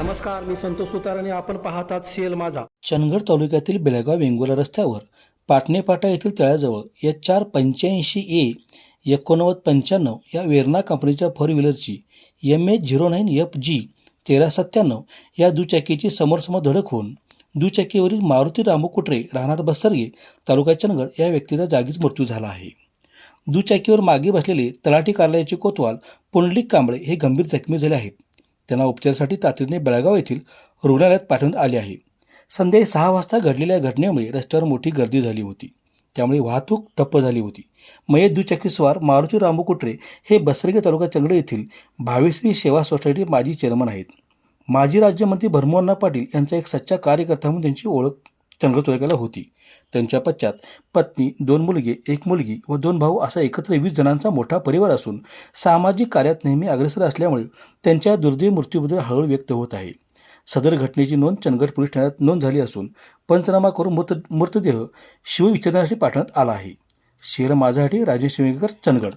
नमस्कार मी संतोष सुतार आणि आपण पाहतात सीएल माझा. चंदगड तालुक्यातील बेळगाव वेंगुला रस्त्यावर पाटणेपाटा येथील तळ्याजवळ या चार पंच्याऐंशी ए एकोणनव्वद पंच्याण्णव या वेर्ना कंपनीच्या four व्हीलरची M H zero nine F G तेरा सत्त्याण्णव या दुचाकीची समोरसमोर धडक होऊन दुचाकीवरील मारुती रामू कुटरे राहणार बसरगे तालुका चंदगड या व्यक्तीचा जागीच मृत्यू झाला आहे. दुचाकीवर मागे बसलेले तलाठी कार्यालयाचे कोतवाल पुंडलिक कांबळे हे गंभीर जखमी झाले आहेत. त्यांना उपचारासाठी तातडीने बेळगाव येथील रुग्णालयात पाठवण्यात आले आहे. संध्याकाळी सहा वाजता घडलेल्या घटनेमुळे रस्त्यावर मोठी गर्दी झाली होती. त्यामुळे वाहतूक ठप्प झाली होती. मयत दुचाकीस्वार मारुती रामू कुटरे हे बसरगे तालुका चंगडे येथील भावेश्री सेवा सोसायटी माजी चेअरमन आहेत. माजी राज्यमंत्री भरमोहनना पाटील यांचा एक सच्चा कार्यकर्ता म्हणून त्यांची ओळख चंद्र होती. त्यांच्या पश्चात पत्नी दोन मुलगे एक मुलगी व दोन भाऊ असा एकत्र वीस जणांचा मोठा परिवार असून सामाजिक कार्यात नेहमी अग्रेसर असल्यामुळे त्यांच्या दुर्दैव मृत्यूबद्दल हळूहळू व्यक्त होत आहे. सदर घटनेची नोंद चंदगड पोलीस ठाण्यात नोंद झाली असून पंचनामा करून मृत मृतदेह शिवविच्छेदनासाठी पाठवण्यात आला आहे. शेर माझासाठी राजेश शिवेकर चंदगड.